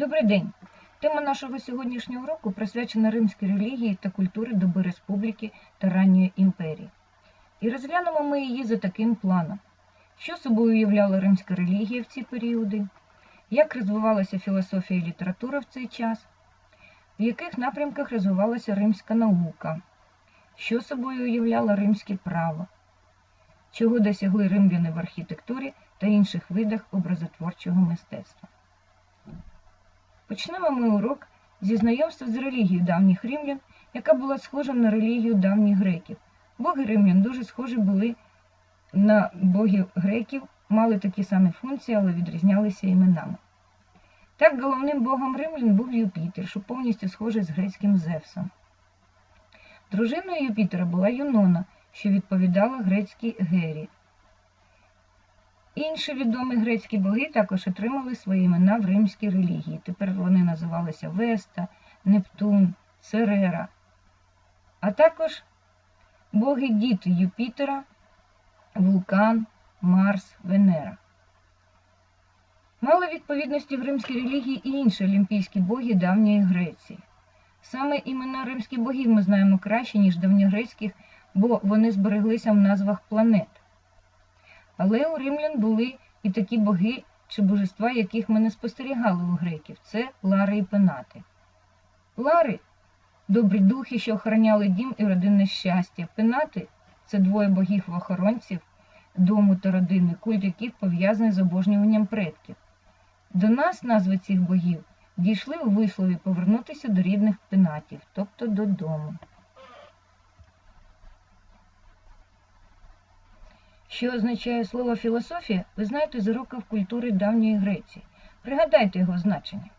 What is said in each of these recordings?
Добрий день! Тема нашого сьогоднішнього року присвячена римській релігії та культурі доби республіки та ранньої імперії. І розглянемо ми її за таким планом. Що собою уявляла римська релігія в ці періоди, як розвивалася філософія і література в цей час, в яких напрямках розвивалася римська наука, що собою уявляло римське право, чого досягли римляни в архітектурі та інших видах образотворчого мистецтва. Почнемо ми урок зі знайомства з релігією давніх римлян, яка була схожа на релігію давніх греків. Боги римлян дуже схожі були на богів греків, мали такі самі функції, але відрізнялися іменами. Так, головним богом римлян був Юпітер, що повністю схожий з грецьким Зевсом. Дружиною Юпітера була Юнона, що відповідала грецькій Гері. Інші відомі грецькі боги також отримали свої імена в римській релігії. Тепер вони називалися Веста, Нептун, Церера, а також боги діти Юпітера, Вулкан, Марс, Венера. Мали відповідності в римській релігії і інші олімпійські боги давньої Греції. Саме імена римських богів ми знаємо краще, ніж давньогрецьких, бо вони збереглися в назвах планет. Але у римлян були і такі боги чи божества, яких ми не спостерігали у греків це Лари і Пенати. Лари добрі духи, що охороняли дім і родинне щастя. Пенати це двоє богів-охоронців дому та родини, культ яких пов'язаний з обожнюванням предків. До нас назви цих богів дійшли у вислові повернутися до рідних пенатів, тобто додому. Що означає слово філософія, ви знаєте з уроків культури давньої Греції. Пригадайте його значення.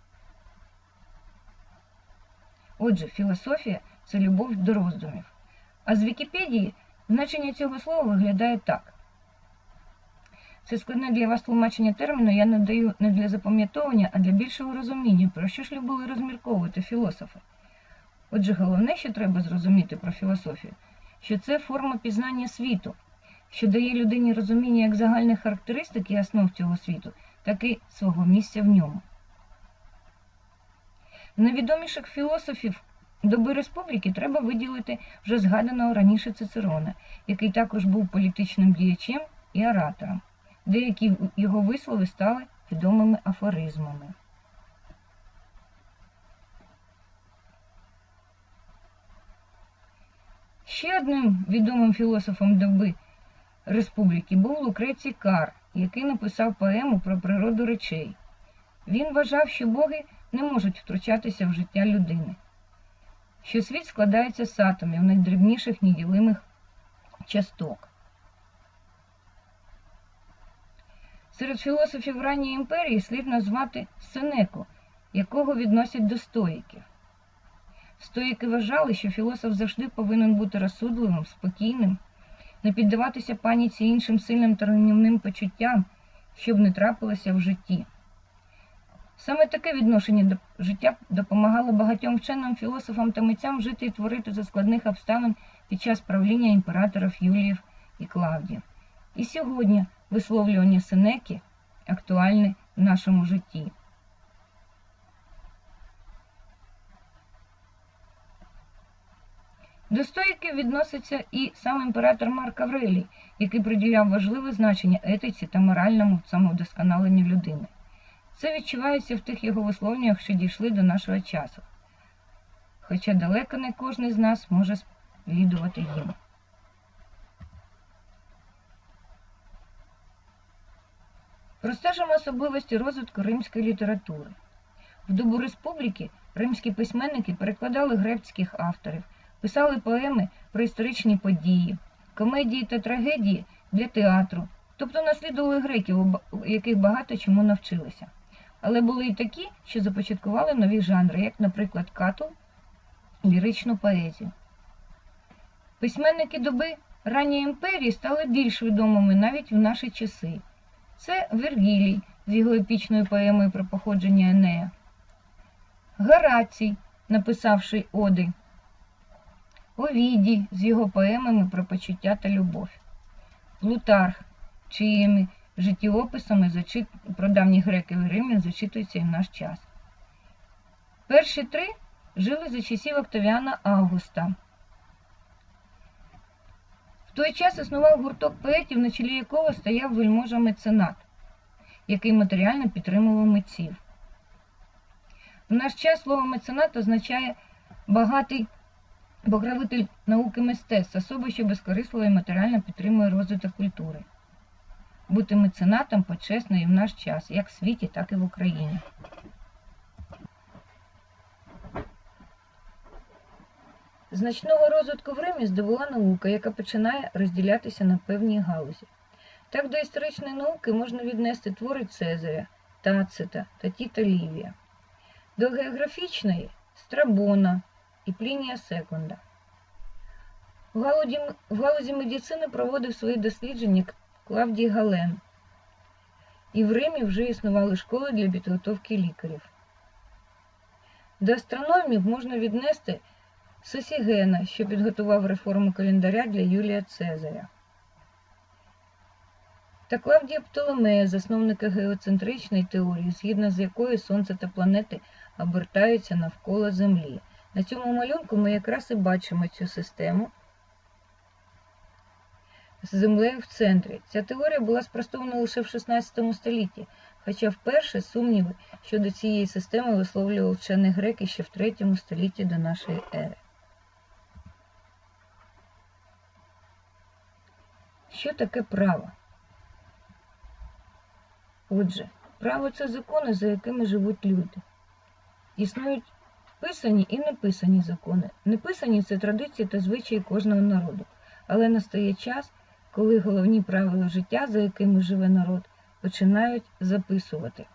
Отже, філософія це любов до роздумів. А з Вікіпедії значення цього слова виглядає так. Це складне для вас тлумачення терміну я надаю не для запам'ятовування, а для більшого розуміння, про що ж любили розмірковувати філософи. Отже, головне, що треба зрозуміти про філософію, що це форма пізнання світу що дає людині розуміння як загальних характеристик і основ цього світу, так і свого місця в ньому. Найвідоміших філософів доби республіки треба виділити вже згаданого раніше Цицерона, який також був політичним діячем і оратором. Деякі його вислови стали відомими афоризмами. Ще одним відомим філософом доби республіки був Лукрецій Кар, який написав поему про природу речей. Він вважав, що боги не можуть втручатися в життя людини, що світ складається з атомів найдрібніших неділимих часток. Серед філософів ранньої імперії слід назвати Сенеку, якого відносять до стоїків. Стоїки вважали, що філософ завжди повинен бути розсудливим, спокійним не піддаватися паніці іншим сильним та руйнівним почуттям, щоб не трапилося в житті. Саме таке відношення до життя допомагало багатьом вченим філософам та митцям жити і творити за складних обставин під час правління імператорів Юліїв і Клавдіїв. І сьогодні висловлювання Сенеки актуальне в нашому житті. До стоїків відноситься і сам імператор Марк Аврелій, який приділяв важливе значення етиці та моральному самовдосконаленню людини. Це відчувається в тих його висловлюваннях, що дійшли до нашого часу. Хоча далеко не кожен з нас може слідувати їм. Простежимо особливості розвитку римської літератури. В добу республіки римські письменники перекладали грецьких авторів писали поеми про історичні події, комедії та трагедії для театру, тобто наслідували греків, яких багато чому навчилися. Але були і такі, що започаткували нові жанри, як, наприклад, кату, ліричну поезію. Письменники доби ранньої імперії стали більш відомими навіть в наші часи. Це Вергілій з його епічною поемою про походження Енея, Горацій, написавши Оди, Овідій з його поемами про почуття та любов, Плутарх, чиїми життєописами про давніх греків і римлян зачитується і в наш час. Перші три жили за часів Октавіана Августа. В той час існував гурток поетів, на чолі якого стояв вельможа меценат, який матеріально підтримував митців. В наш час слово меценат означає багатий покровитель науки мистецтв, особа, що безкорисливо і матеріально підтримує розвиток культури. Бути меценатом почесно і в наш час, як в світі, так і в Україні. Значного розвитку в Римі здобула наука, яка починає розділятися на певні галузі. Так до історичної науки можна віднести твори Цезаря, Тацита та Тіта Лівія, до географічної Страбона і Плінія Секунда. В галузі, медицини проводив свої дослідження Клавдій Гален. І в Римі вже існували школи для підготовки лікарів. До астрономів можна віднести Сосігена, що підготував реформу календаря для Юлія Цезаря. Та Клавдія Птоломея, засновника геоцентричної теорії, згідно з якою Сонце та планети обертаються навколо Землі. На цьому малюнку ми якраз і бачимо цю систему з землею в центрі. Ця теорія була спростована лише в XVI столітті, хоча вперше сумніви щодо цієї системи висловлював вчений греки ще в III столітті до нашої ери. Що таке право? Отже, право це закони, за якими живуть люди. Існують писані і неписані закони. Неписані це традиції та звичаї кожного народу. Але настає час, коли головні правила життя, за якими живе народ, починають записувати.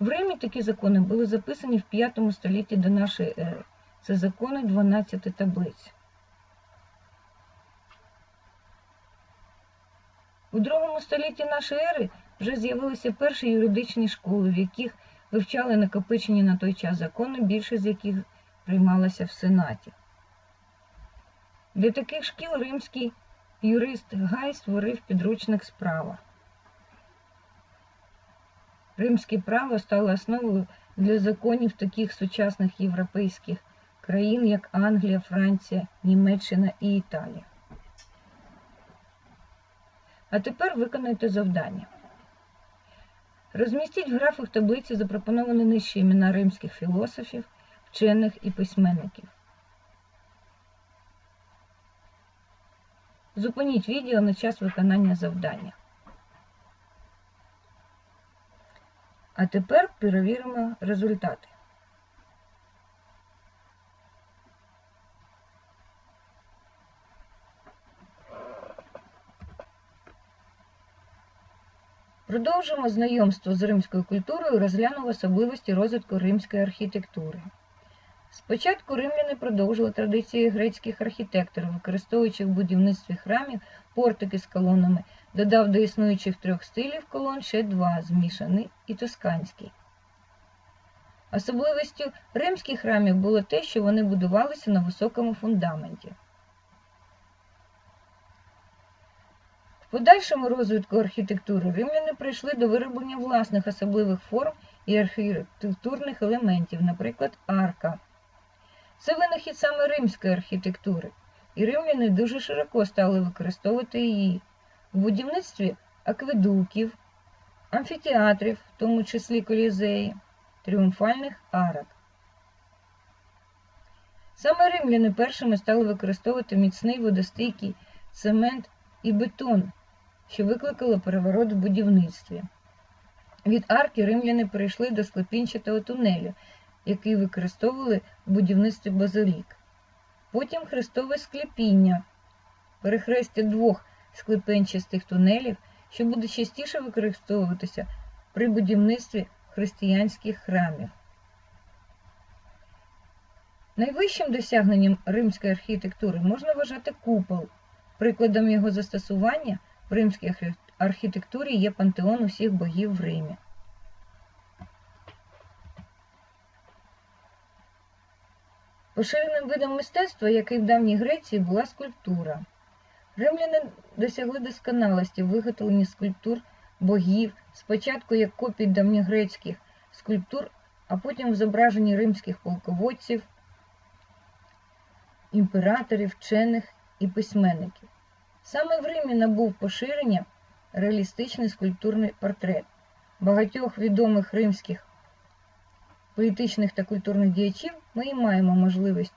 В Римі такі закони були записані в 5 столітті до нашої ери. Це закони 12 таблиць. У другому столітті нашої ери вже з'явилися перші юридичні школи, в яких вивчали накопичені на той час закони, більшість з яких приймалася в Сенаті. Для таких шкіл римський юрист Гай створив підручник справа. Римське право стало основою для законів таких сучасних європейських країн, як Англія, Франція, Німеччина і Італія. А тепер виконайте завдання. Розмістіть в графах таблиці запропоновані нижчі імена римських філософів, вчених і письменників. Зупиніть відео на час виконання завдання. А тепер перевіримо результати. Продовжимо знайомство з римською культурою, розглянув особливості розвитку римської архітектури. Спочатку римляни продовжили традиції грецьких архітекторів, використовуючи в будівництві храмів портики з колонами, додав до існуючих трьох стилів колон ще два змішаний і тосканський. Особливістю римських храмів було те, що вони будувалися на високому фундаменті. Подальшому розвитку архітектури римляни прийшли до вироблення власних особливих форм і архітектурних елементів, наприклад, арка. Це винахід саме римської архітектури, і римляни дуже широко стали використовувати її в будівництві акведуків, амфітеатрів, в тому числі колізеї, тріумфальних арок. Саме римляни першими стали використовувати міцний водостійкий цемент і бетон, що викликало переворот в будівництві. Від арки римляни перейшли до склепінчатого тунелю, який використовували в будівництві базилік. Потім хрестове склепіння, перехрестя двох склепенчастих тунелів, що буде частіше використовуватися при будівництві християнських храмів. Найвищим досягненням римської архітектури можна вважати купол. Прикладом його застосування в римській архітектурі є пантеон усіх богів в Римі. Поширеним видом мистецтва, який в давній Греції, була скульптура. Римляни досягли досконалості в виготовленні скульптур богів, спочатку як копій давньогрецьких скульптур а потім в зображенні римських полководців, імператорів, вчених і письменників. Саме в Римі набув поширення реалістичний скульптурний портрет багатьох відомих римських політичних та культурних діячів ми і маємо можливість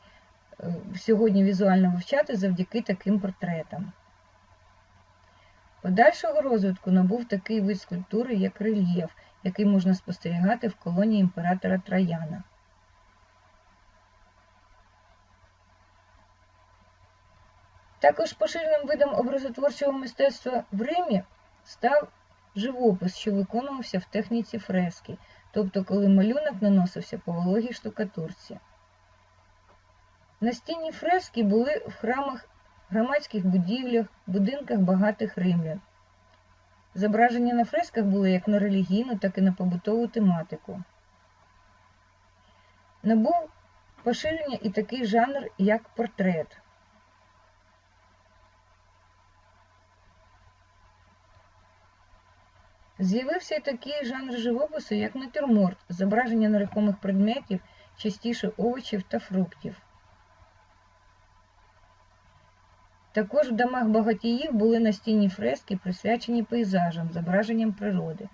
е, сьогодні візуально вивчати завдяки таким портретам. Подальшого розвитку набув такий вид скульптури, як рельєф, який можна спостерігати в колонії імператора Трояна. Також поширеним видом образотворчого мистецтва в Римі став живопис, що виконувався в техніці фрески, тобто коли малюнок наносився по вологій штукатурці. Настінні фрески були в храмах, громадських будівлях, будинках багатих римлян. Зображення на фресках були як на релігійну, так і на побутову тематику. Набув поширення і такий жанр, як портрет. З'явився і такий жанр живопису, як натюрморт, зображення нерухомих предметів, частіше овочів та фруктів. Також в домах багатіїв були настінні фрески, присвячені пейзажам, зображенням природи.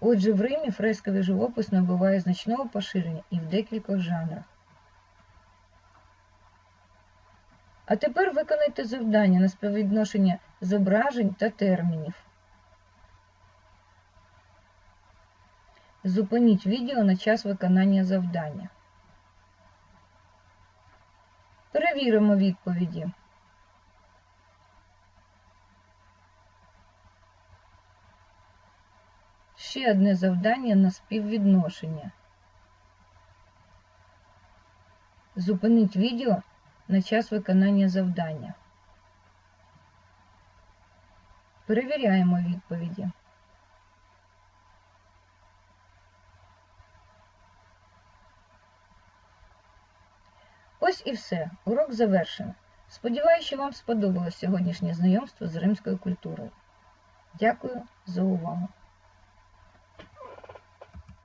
Отже, в Римі фресковий живопис набуває значного поширення і в декількох жанрах. А тепер виконайте завдання на співвідношення зображень та термінів. Зупиніть відео на час виконання завдання. Перевіримо відповіді. Ще одне завдання на співвідношення. Зупиніть відео на час виконання завдання. Перевіряємо відповіді. Ось і все. Урок завершено. Сподіваюся, що вам сподобалось сьогоднішнє знайомство з римською культурою. Дякую за увагу!